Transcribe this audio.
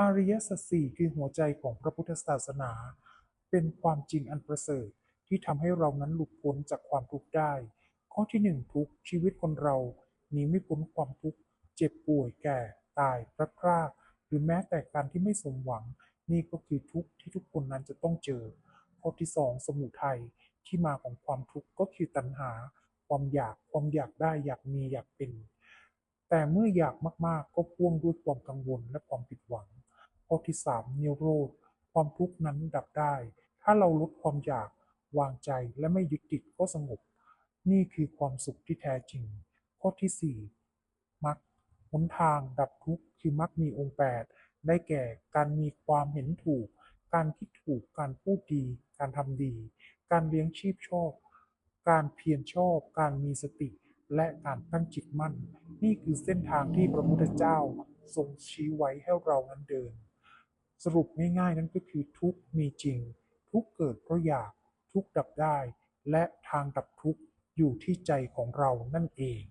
อริยสัจสี่คือหัวใจของพระพุทธศาสนา เป็นความจริงอันประเสริฐที่ทำให้เรานั้นหลุดพ้นจากความทุกข์ได้ ข้อที่หนึ่งทุกชีวิตคนเราหนีไม่พ้นความทุกข์เจ็บป่วยแก่ ตายพลัดพรากหรือแม้แต่การที่ไม่สมหวัง นี่ก็คือทุกข์ที่ทุกคนนั้นจะต้องเจอ ข้อที่สองสมุทัยที่มาของความทุกข์ก็คือตัณหา ความอยากความอยากได้อยากมีอยากเป็น แต่เมื่ออยากมากๆ ก็พ่วงด้วยความกังวลและความผิดหวัง ข้อที่สามนิโรธ ความทุกข์นั้นดับได้ ถ้าเราลดความอยากวางใจและไม่ยึดติดก็สงบ นี่คือความสุขที่แท้จริง ข้อที่สี่มรรคหนทางดับทุกข์คือมรรคมีองค์แปดได้แก่การมีความเห็นถูก การคิดถูกการพูดดี การทำดี การเลี้ยงชีพชอบ การเพียรชอบ การมีสติ และการตั้งจิตมั่น นี่คือเส้นทางที่พระพุทธเจ้าทรงชี้ไว้ให้เรานั้นเดิน สรุปง่ายๆนั่นก็คือทุกมีจริง ทุกเกิดเพราะอยากทุกดับได้ และทางดับทุกอยู่ที่ใจของเรานั่นเอง